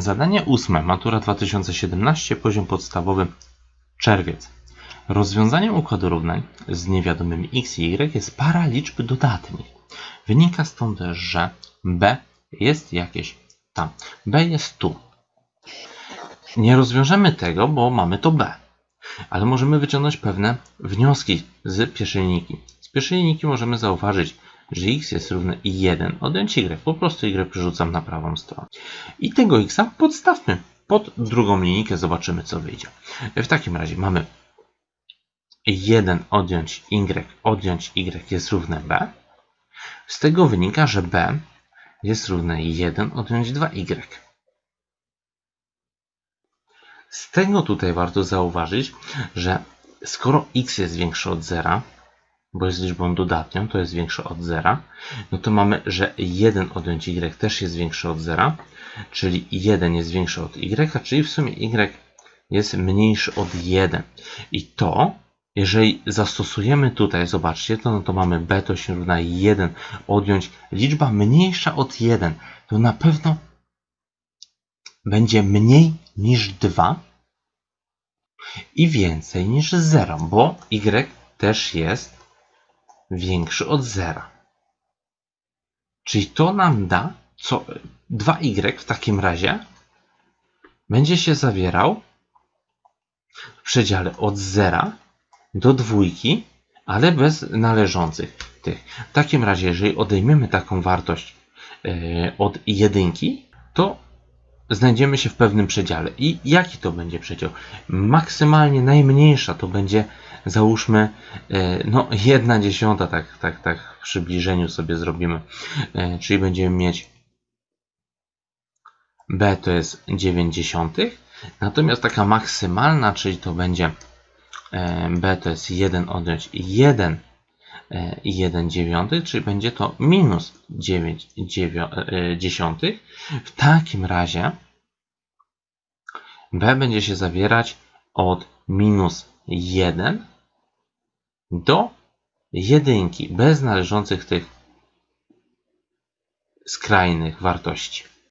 Zadanie ósme, matura 2017, poziom podstawowy, czerwiec. Rozwiązaniem układu równań z niewiadomymi x i y jest para liczb dodatnich. Wynika stąd, że b jest jakieś tam. b jest tu. Nie rozwiążemy tego, bo mamy to b. Ale możemy wyciągnąć pewne wnioski z pierwszej linijki. Z pierwszej linijki możemy zauważyć, że x jest równe 1 odjąć y. Po prostu y przerzucam na prawą stronę. I tego x podstawmy pod drugą linijkę, zobaczymy co wyjdzie. W takim razie mamy 1 odjąć y odjąć y jest równe b. Z tego wynika, że b jest równe 1 odjąć 2y. Z tego tutaj warto zauważyć, że skoro x jest większe od 0, bo jest liczbą dodatnią, to jest większe od 0, no to mamy, że 1 odjąć y też jest większe od 0, czyli 1 jest większe od y, czyli w sumie y jest mniejszy od 1. I to, jeżeli zastosujemy tutaj, zobaczcie, to, no to mamy b to się równa 1 odjąć liczba mniejsza od 1, to na pewno będzie mniej niż 2 i więcej niż 0, bo y też jest większy od 0. Czyli to nam da, co 2y w takim razie będzie się zawierał w przedziale od 0 do dwójki, ale bez należących tych. W takim razie, jeżeli odejmiemy taką wartość e, od jedynki, to znajdziemy się w pewnym przedziale. I jaki to będzie przedział? Maksymalnie najmniejsza to będzie, załóżmy, e, no, jedna dziesiąta, tak, tak, tak w przybliżeniu sobie zrobimy. E, czyli będziemy mieć b to jest 9 dziesiątych, natomiast taka maksymalna, czyli to będzie e, b to jest 1 odjąć 1 i 1 dziewiątych, czyli będzie to minus 9 dziesiątych. W takim razie b będzie się zawierać od minus 1 do jedynki, bez należących tych skrajnych wartości.